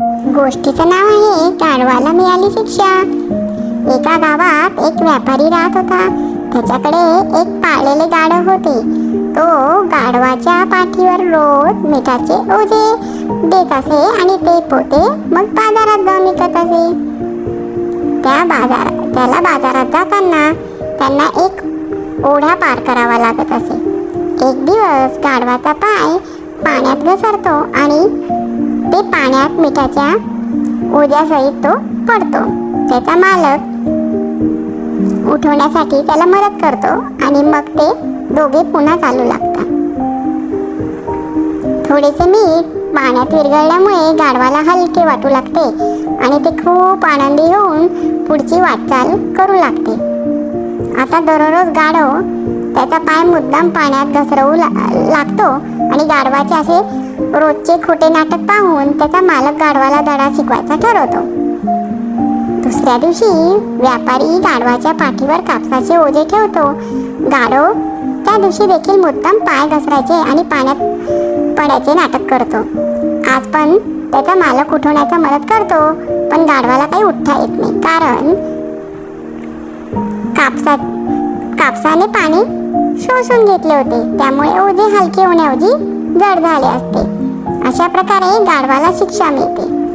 गोष्टीचं नाव आहे गाढवाला मिळाली शिक्षा. एका गावात एक व्यापारी राहत होता. त्याच्याकडे एक पाळलेले गाढव होते. तो गाढवाच्या पाठीवर रोज मिठाचे ओझे देत असे आणि ते पोते मग बाजारात जाऊन विकत असे. त्या बाजार त्याला बाजारात जाताना त्यांना एक ओढा पार करावा लागत असे. एक दिवस गाढवाचा पाय पाण्यात घसरतो आणि ते पाण्यात मिठाच्या ओझ्यासहित तो पडतो. त्याचा मालक उठवण्यासाठी त्याला मदत करतो आणि मग ते दोघे पुन्हा चालू लागतात. थोडेसे मीठ पाण्यात विरघळल्यामुळे गाढवाला हलके वाटू लागते आणि ते खूप आनंदी होऊन पुढची वाटचाल करू लागते. आता दररोज गाढव त्याचा पाय मुद्दाम पाण्यात घसरवू ला- लागतो आणि गाढवाचे असे रोजचे खोटे नाटक पाहून त्याचा मालक गाढवाला धडा शिकवायचा ठरवतो. दुसऱ्या दिवशी व्यापारी गाढवाच्या पाठीवर कापसाचे ओझे ठेवतो. गाढव त्या दिवशी देखील मुद्दाम पाय घसरायचे आणि पाण्यात पडायचे नाटक करतो. आज पण त्याचा मालक उठवण्याचा मदत करतो पण गाढवाला काही उठता येत नाही. कारण कापसात कापसाने पाणी शोषून घेतले होते. त्यामुळे ओझे हलके होण्याऐवजी जड झाले असते. अशा प्रकारे गाढवाला शिक्षा मिळते.